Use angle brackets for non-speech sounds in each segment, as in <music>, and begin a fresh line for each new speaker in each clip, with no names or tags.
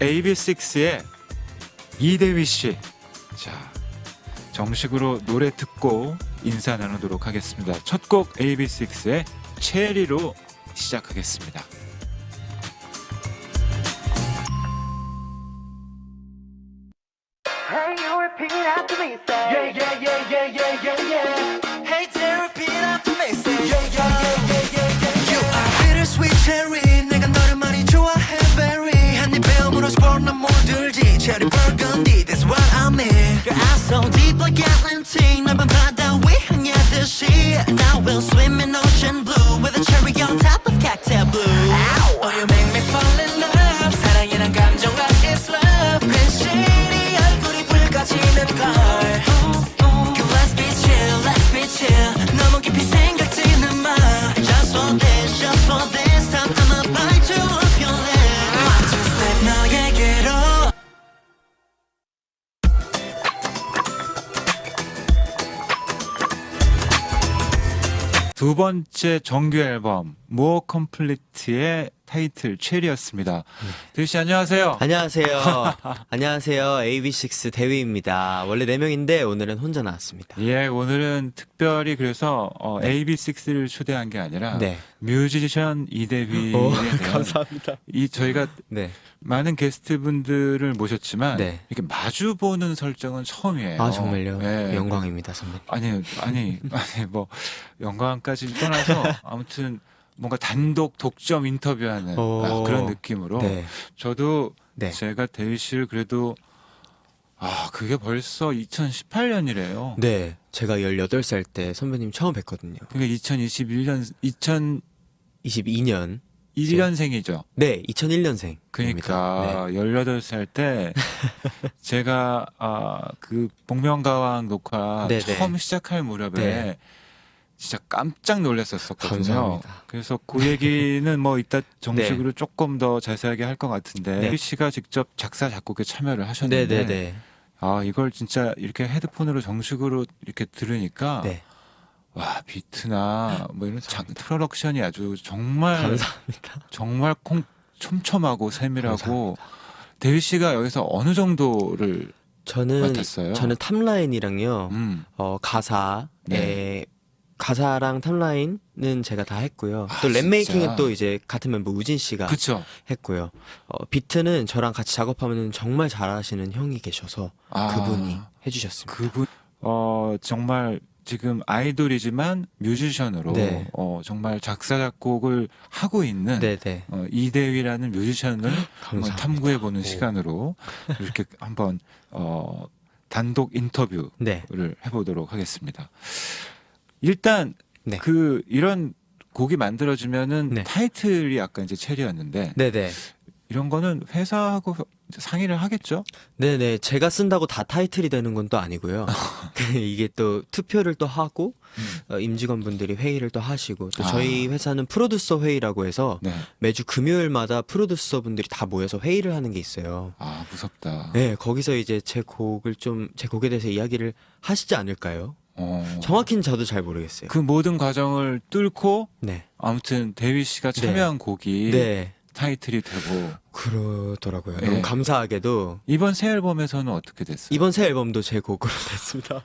AB6IX의 이대휘 씨. 자, 정식으로 노래 듣고 인사 나누도록 하겠습니다. 첫 곡 AB6IX의 체리로 시작하겠습니다.
Cherry burgundy, that's what I mean. Your eyes so deep like
두 번째 정규 앨범 모어 컴플리트의 타이틀 체리였습니다. 대휘 씨 안녕하세요.
안녕하세요. <laughs> 안녕하세요. AB6 대위입니다. 원래 4명인데 오늘은 혼자 나왔습니다.
예, 오늘은 특별히 그래서 어, AB6IX를 초대한 게 아니라
네.
뮤지션 이대휘에
오,
대한 <laughs>
감사합니다.
이 저희가
네.
많은 게스트분들을 모셨지만
네.
이렇게 마주 보는 설정은 처음이에요.
아, 정말요?
예.
영광입니다, 선배님.
아니 아니 <laughs> 아니 뭐 영광까지 떠나서 아무튼 뭔가 단독 독점 인터뷰하는
오.
아, 그런 느낌으로
네.
저도
네.
제가 대휘 씨를 그래도 아 그게 벌써 2018년이래요.
네. 제가 18살 때 선배님 처음 뵀거든요.
그게 2021년
22년.
2001년생이죠.
네, 2001년생.
그러니까 18살 때 <laughs> 제가 아, 그 복면가왕 녹화
네네.
처음 시작할 무렵에
네.
진짜 깜짝 놀랐었거든요.
감사합니다.
그래서 그 얘기는 뭐 이따 정식으로 <laughs> 조금 더 자세하게 할 것 같은데
네.
휘 씨가 직접 작사 작곡에 참여를
네,
하셨는데
네, 네.
아 이걸 진짜 이렇게 헤드폰으로 정식으로 이렇게 들으니까
네.
와 비트나 뭐 이런 장, 프로덕션이 아주 정말
감사합니다.
정말 콩 촘촘하고 세밀하고. 대휘 씨가 여기서 어느 정도를
저는
맡았어요?
저는 탑라인이랑요.
음.
어, 가사에
네.
가사랑 탑라인은 제가 다 했고요.
아,
또? 랩메이킹은 또 이제 같은 멤버 우진 씨가
그쵸.
했고요. 어, 비트는 저랑 같이 작업하면 정말 잘하시는 형이 계셔서
아,
그분이 해주셨습니다.
그분 어 정말 지금 아이돌이지만 뮤지션으로
네.
어 정말 작사 작곡을 하고 있는
네네.
어, 이대휘라는 뮤지션을 <gasps> 한번
감사합니다.
탐구해 보는
오.
시간으로 <laughs> 이렇게 한번 어 단독 인터뷰를
네.
해보도록 하겠습니다. 일단
네.
그 이런 곡이 만들어지면은
네.
타이틀이 아까 이제 체리였는데
네네.
이런 거는 회사하고 상의를 하겠죠?
네네. 제가 쓴다고 다 타이틀이 되는 건 또 아니고요. <laughs> 이게 또 투표를 또 하고 어, 임직원분들이 회의를 또 하시고 또
아.
저희 회사는 프로듀서 회의라고 해서
네.
매주 금요일마다 프로듀서 분들이 다 모여서 회의를 하는 게 있어요.
아 무섭다.
네, 거기서 이제 제 곡을 좀 제 곡에 대해서 이야기를 하시지 않을까요?
어.
정확히는 저도 잘 모르겠어요.
그 모든 과정을 뚫고
네.
아무튼 대휘 씨가
네.
참여한 곡이
네.
타이틀이 되고
그러더라고요.
네.
너무 감사하게도
이번 새 앨범에서는 어떻게 됐어요?
이번 새 앨범도 제 곡으로 <laughs> 됐습니다.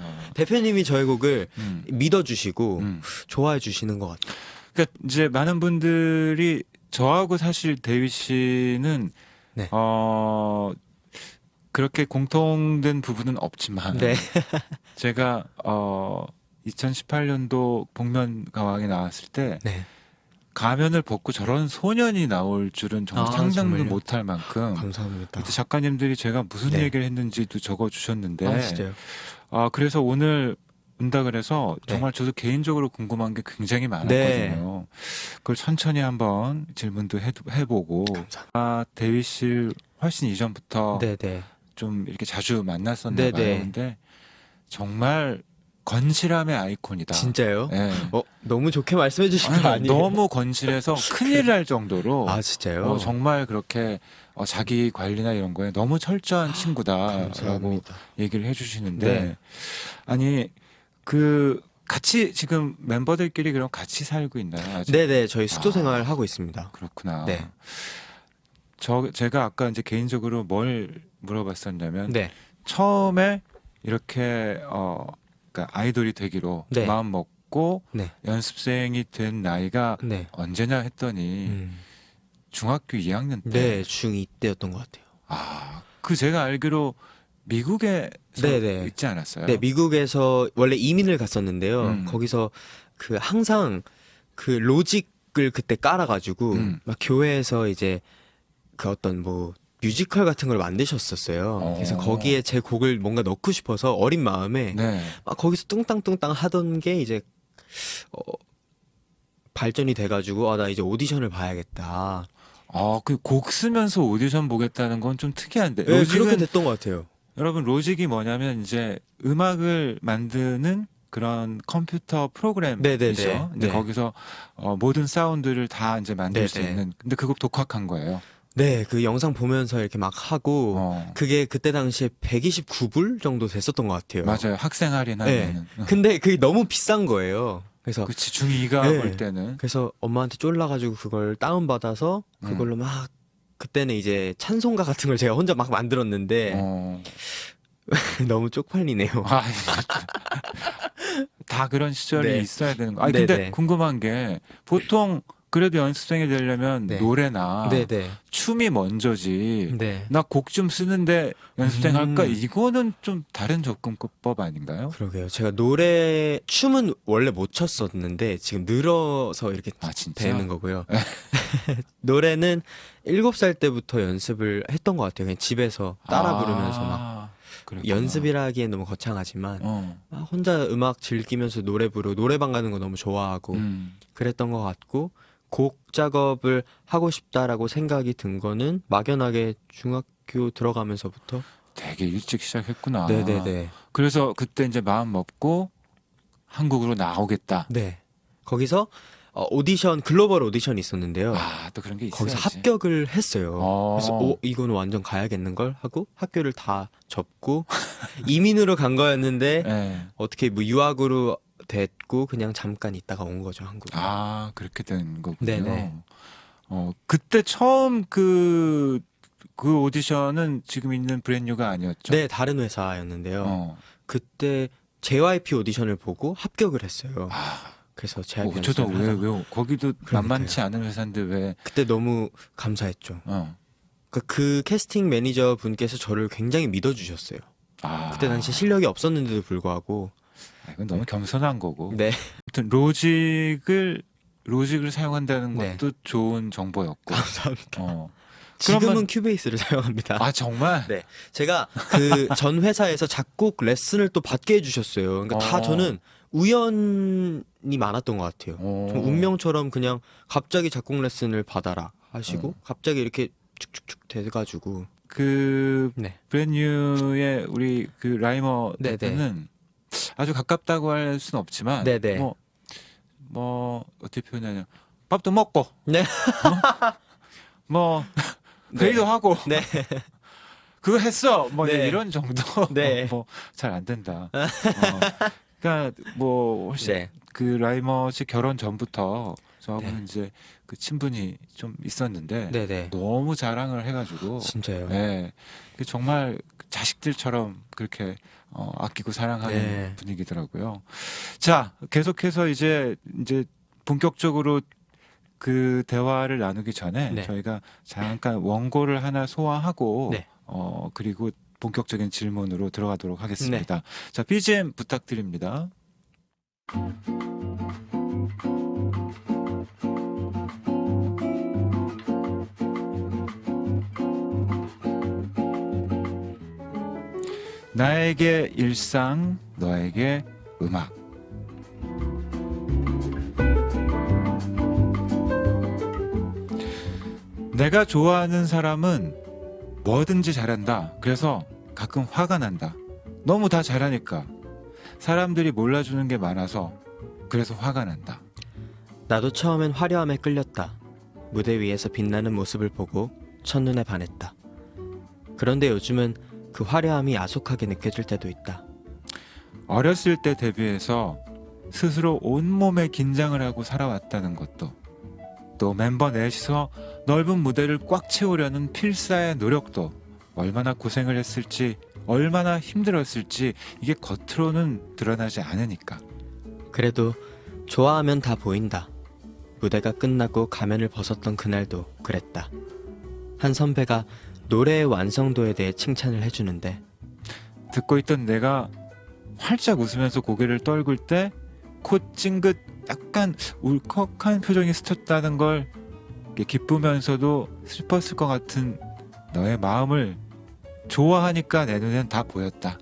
어.
대표님이 저의 곡을
음.
믿어주시고
음.
좋아해 주시는 것 같아요.
그러니까 이제 많은 분들이 저하고 사실 대휘 씨는
네.
어 그렇게 공통된 부분은 없지만
네. <laughs>
제가 어 2018년도 복면 가왕에 나왔을 때
네.
가면을 벗고 저런 소년이 나올 줄은 정말
아,
상상도
정말요?
못할 만큼
감사합니다.
그때 작가님들이 제가 무슨
네.
얘기를 했는지도 적어 주셨는데
아, 진짜요?
아 그래서 오늘 온다 그래서
네.
정말 저도 개인적으로 궁금한 게 굉장히 많았거든요.
네.
그걸 천천히 한번 질문도 해, 해보고
감사합니다.
아 대휘 씨를 훨씬 이전부터
네, 네.
좀 이렇게 자주 만났었나
네,
봐요.
네.
근데 정말 건실함의 아이콘이다.
진짜요?
예.
어, 너무 좋게 말씀해 주신
아니,
거 아니에요?
너무 건실해서 <laughs> 큰일 날 정도로
아, 진짜요?
어, 정말 그렇게 어, 자기 관리나 이런 거에 너무 철저한 친구다라고
감사합니다.
얘기를 해주시는데
네.
아니 그 같이 지금 멤버들끼리 그럼 같이 살고 있나요? 아직?
네, 네. 저희 숙소
아.
생활 하고 있습니다.
그렇구나.
네.
저 제가 아까 이제 개인적으로 뭘 물어봤었냐면
네.
처음에 이렇게 어 그러니까 아이돌이 되기로
네.
마음 먹고
네.
연습생이 된 나이가
네.
언제냐 했더니
음.
중학교 2학년 때.
네, 중2 때였던 것 같아요.
아, 그 제가 알기로 미국에서
네, 네.
있지 않았어요?
네, 미국에서 원래 이민을 갔었는데요.
음.
거기서 그 항상 그 로직을 그때 깔아가지고
음.
막 교회에서 이제 그 어떤 뭐 뮤지컬 같은 걸 만드셨었어요.
어.
그래서 거기에 제 곡을 뭔가 넣고 싶어서 어린 마음에
네.
막 거기서 뚱땅뚱땅 하던 게 이제 어, 발전이 돼가지고 아 나 이제 오디션을 봐야겠다.
아, 그 곡 쓰면서 오디션 보겠다는 건 좀 특이한데.
네,
로직은
그렇게 됐던 것 같아요.
여러분 로직이 뭐냐면 이제 음악을 만드는 그런 컴퓨터 프로그램이죠.
네네네.
이제
네.
거기서 어, 모든 사운드를 다 이제 만들 수
네네.
있는. 근데 그거 독학한 거예요.
네, 그 영상 보면서 이렇게 막 하고
어.
그게 그때 당시에 129불 정도 됐었던 것 같아요.
맞아요. 학생
네.
할인하면은.
근데 그게 너무 비싼 거예요. 그래서
그치 중2가
네.
올 때는
그래서 엄마한테 쫄라가지고 그걸 다운 받아서
음.
그걸로 막 그때는 이제 찬송가 같은 걸 제가 혼자 막 만들었는데
어. <laughs>
너무 쪽팔리네요.
아, <laughs> 다 그런 시절이
네.
있어야 되는 거. 아 근데
네네.
궁금한 게 보통 그래도 연습생이 되려면
네.
노래나
네 네.
춤이 먼저지.
네.
나 곡 좀 쓰는데 연습생
음.
할까? 이거는 좀 다른 접근법 아닌가요?
그러게요. 제가 노래 춤은 원래 못 췄었는데 지금 늘어서 이렇게
아 진짜.
되는 거고요. <laughs> 노래는 일곱 살 때부터 연습을 했던 것 같아요. 그냥 집에서 따라
아,
부르면서 막
그랬구나.
연습이라기엔 너무 거창하지만
어.
막 혼자 음악 즐기면서 노래 부르고 노래방 가는 거 너무 좋아하고
음.
그랬던 것 같고 곡 작업을 하고 싶다라고 생각이 든 거는 막연하게 중학교 들어가면서부터
되게 일찍 시작했구나.
네네네
그래서 그때 이제 마음 먹고 한국으로 나오겠다.
네 거기서 어, 오디션 글로벌 오디션이 있었는데요
아 또 그런 게 있어야지.
거기서 합격을 했어요
어.
그래서 오 이거는 완전 가야겠는 걸 하고 학교를 다 접고 <laughs> 이민으로 간 거였는데
네.
어떻게 뭐 유학으로 됐고 그냥 잠깐 있다가 온 거죠 한국.
아 그렇게 된 거군요.
네네.
어 그때 처음 그, 그 오디션은 지금 있는 브랜뉴가 아니었죠.
네 다른 회사였는데요.
어.
그때 JYP 오디션을 보고 합격을 했어요.
아,
그래서 JYP
어쩌다
연습을
왜,
하다가
왜, 거기도
그러니까요.
만만치 않은 회사인데 왜,
그때 너무 감사했죠.
어.
그, 그 캐스팅 매니저 분께서 저를 굉장히 믿어주셨어요.
아.
그때 당시 실력이 없었는데도 불구하고
아, 이건 너무 겸손한 거고.
네
아무튼 로직을, 로직을 사용한다는
네.
것도 좋은 정보였고.
감사합니다.
어.
지금은
그러면-
큐베이스를 사용합니다.
아, 정말?
네. 제가 그 전 회사에서 작곡 레슨을 또 받게 해주셨어요. 그러니까 다
어.
저는 우연이 많았던 것 같아요.
어.
좀 운명처럼 그냥 갑자기 작곡 레슨을 받아라 하시고
어.
갑자기 이렇게 축축축 돼가지고
그
네.
브랜뉴의 우리 그 라이머
네네.
대표는 아주 가깝다고 할 수는 없지만
네네.
뭐, 뭐 어떻게 표현하냐 밥도 먹고
네.
뭐 <laughs>
네.
회의도 하고
네. <laughs>
그거 했어 뭐
네.
이런 정도
네. <laughs>
뭐 잘 안 된다 어, 그러니까 뭐 훨씬
네.
그 라이머 씨 결혼 전부터 저하고는
네.
이제 그 친분이 좀 있었는데
네네.
너무 자랑을 해가지고
진짜요.
네. 그 정말 자식들처럼 그렇게 어, 아끼고 사랑하는
네.
분위기더라고요. 자, 계속해서 이제 이제 본격적으로 그 대화를 나누기 전에
네.
저희가 잠깐 원고를 하나 소화하고
네.
어 그리고 본격적인 질문으로 들어가도록 하겠습니다.
네.
자, BGM 부탁드립니다. 나에게 일상, 너에게 음악. 내가 좋아하는 사람은 뭐든지 잘한다. 그래서 가끔 화가 난다. 너무 다 잘하니까. 사람들이 몰라주는 게 많아서 그래서 화가 난다.
나도 처음엔 화려함에 끌렸다. 무대 위에서 빛나는 모습을 보고 첫눈에 반했다. 그런데 요즘은 그 화려함이 야속하게 느껴질 때도 있다.
어렸을 때 데뷔해서 스스로 온몸에 긴장을 하고 살아왔다는 것도 또 멤버 넷이서 넓은 무대를 꽉 채우려는 필사의 노력도 얼마나 고생을 했을지 얼마나 힘들었을지 이게 겉으로는 드러나지 않으니까
그래도 좋아하면 다 보인다. 무대가 끝나고 가면을 벗었던 그날도 그랬다. 한 선배가 노래의 완성도에 대해 칭찬을 해주는데
듣고 있던 내가 활짝 웃으면서 고개를 떨굴 때 코 찡긋 약간 울컥한 표정이 스쳤다는 걸 기쁘면서도 슬펐을 것 같은 너의 마음을 좋아하니까 내 눈엔 다 보였다.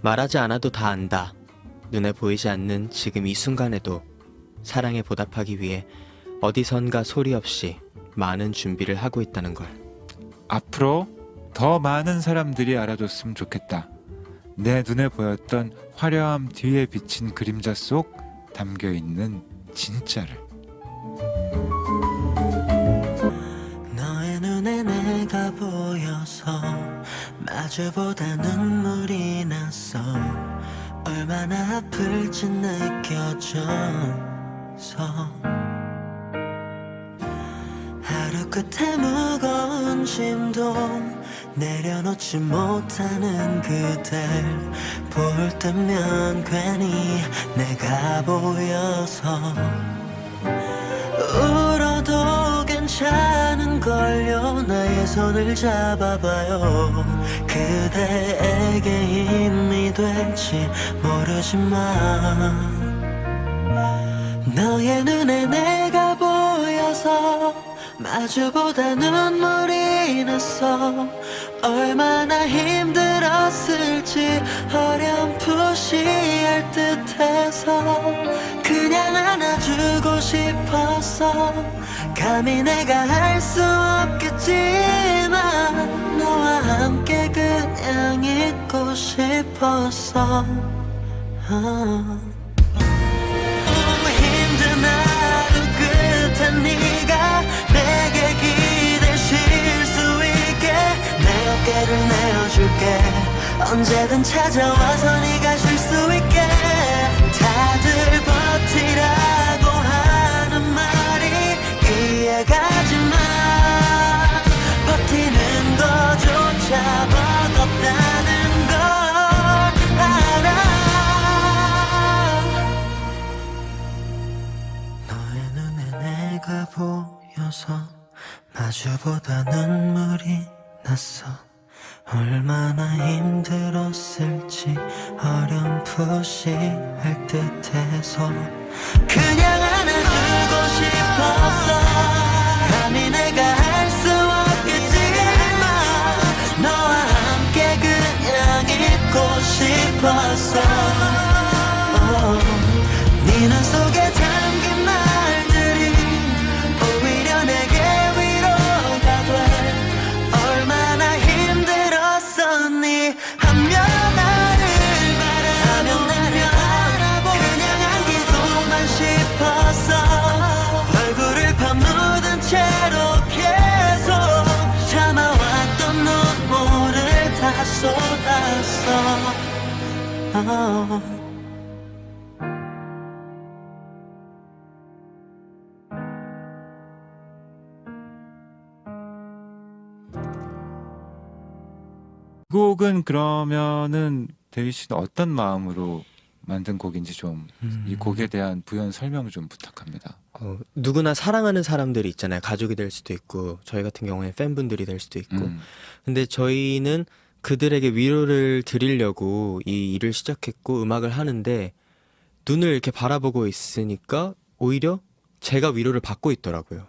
말하지 않아도 다 안다. 눈에 보이지 않는 지금 이 순간에도 사랑에 보답하기 위해 어디선가 소리 없이 많은 준비를 하고 있다는 걸.
앞으로 더 많은 사람들이 알아줬으면 좋겠다. 내 눈에 보였던 화려함 뒤에 비친 그림자 속 담겨 있는 진짜를.
너의 눈에 내가 보여서 마주보다 눈물이 났어 얼마나 아플지 느껴져서 하루 끝에 무거운 짐도 내려놓지 못하는 그댈 볼 때면 괜히 내가 보여서 울어도 괜찮은 걸요. 나의 손을 잡아봐요. 그대에게 힘이 될지 모르지만 너의 눈에 보여서 마주보다 눈물이 났어 얼마나 힘들었을지 어렴풋이 알 듯해서 그냥 안아주고 싶었어 감히 내가 할 수 없겠지만 너와 함께 그냥 있고 싶었어 아. 언제든 찾아와서 네가 쉴 수 있게. 다들 버티라고 하는 말이 이해가지만 버티는 거조차 버겁다는 걸 알아. 너의 눈에 내가 보여서 마주보다 눈물이 났어 얼마나 힘들었을지 어렴풋이 할 듯해서 그냥 안아주고 싶었어 감히 내가 할 수 없겠지만 너와 함께 그냥 있고 싶었어 쏟았어 어.
이 곡은 그러면은 데이 씨는 어떤 마음으로 만든 곡인지 좀 이 곡에 대한 부연 설명 좀 부탁합니다.
어, 누구나 사랑하는 사람들이 있잖아요. 가족이 될 수도 있고 저희 같은 경우에 팬분들이 될 수도 있고.
음,
근데 저희는 그들에게 위로를 드리려고 이 일을 시작했고 음악을 하는데 눈을 이렇게 바라보고 있으니까 오히려 제가 위로를 받고 있더라고요.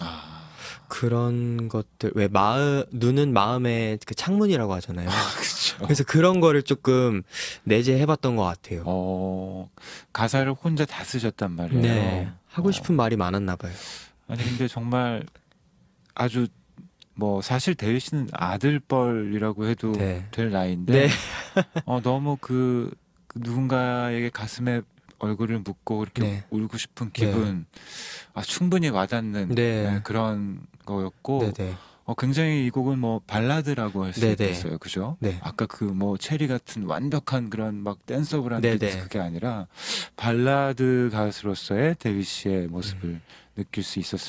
아,
그런 것들 왜 마음 눈은 마음의 그 창문이라고 하잖아요.
그렇죠.
그래서 그런 거를 조금 내재해봤던 것 같아요.
어, 가사를 혼자 다 쓰셨단 말이에요.
네, 하고
어.
싶은 말이 많았나 봐요.
아니 근데 정말 아주 뭐 사실 데이 씨는 아들뻘이라고 해도
네.
될 나이인데
네,
어 너무 그, 그 누군가에게 가슴에 얼굴을 묻고 이렇게
네.
울고 싶은 기분 아 충분히 와닿는
네.
네, 그런 거였고
네, 네,
어 굉장히 이 곡은 뭐 발라드라고 할수
네, 네.
있겠어요, 그죠?
네.
아까 그 뭐 체리 같은 완벽한 그런 막 댄서블한
네,
게
네.
그게 아니라 발라드 가수로서의 데뷔 씨의 모습을
음.
느낄 수 있었습니다.